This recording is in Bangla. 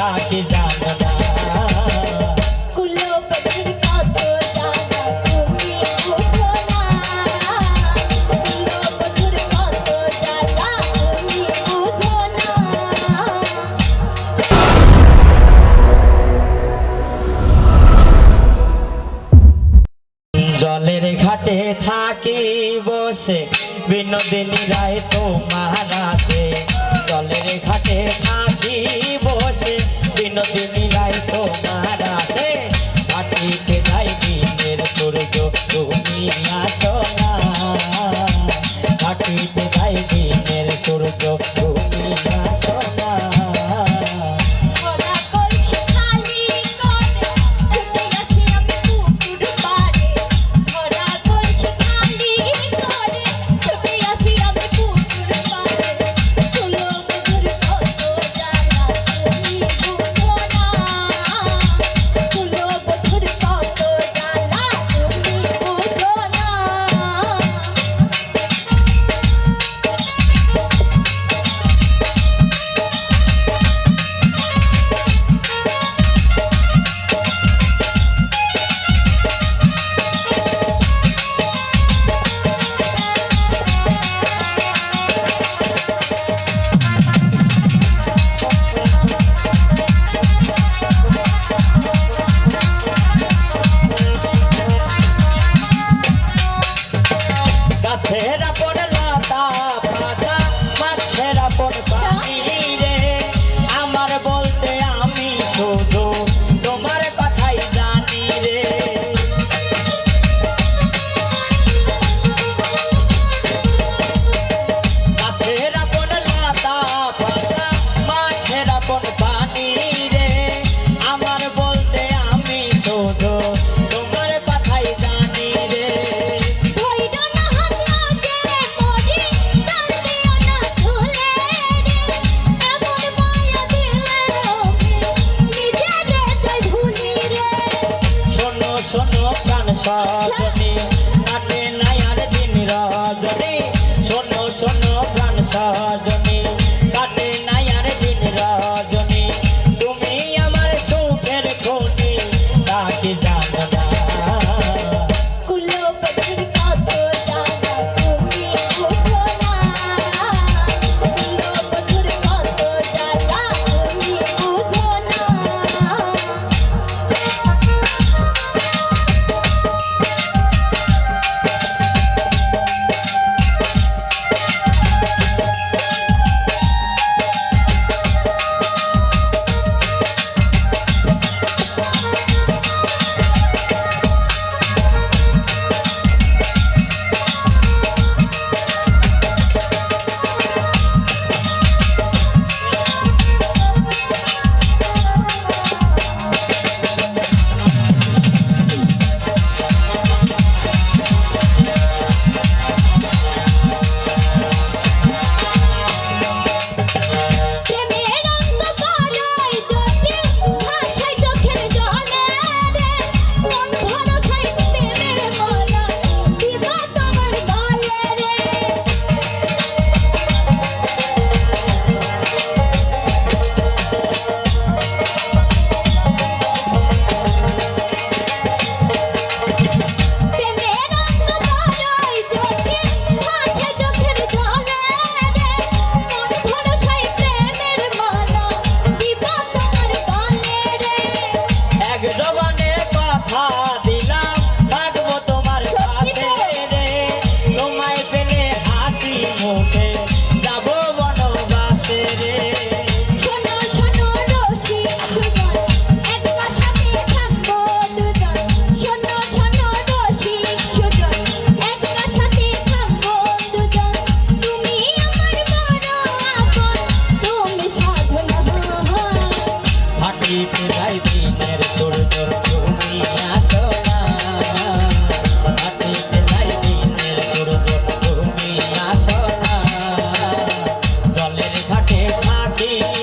की जाना জলের ঘাটে বসে বিনোদিনী রায় তোমার আসে। জলের ঘাটে থাকি যদি মিলাই তোমার আছে মাটিতে যাই দিনের সূর্য, তুমি আসো না। মাটিতে যাই দিনের সূর্য লাগে যাব রে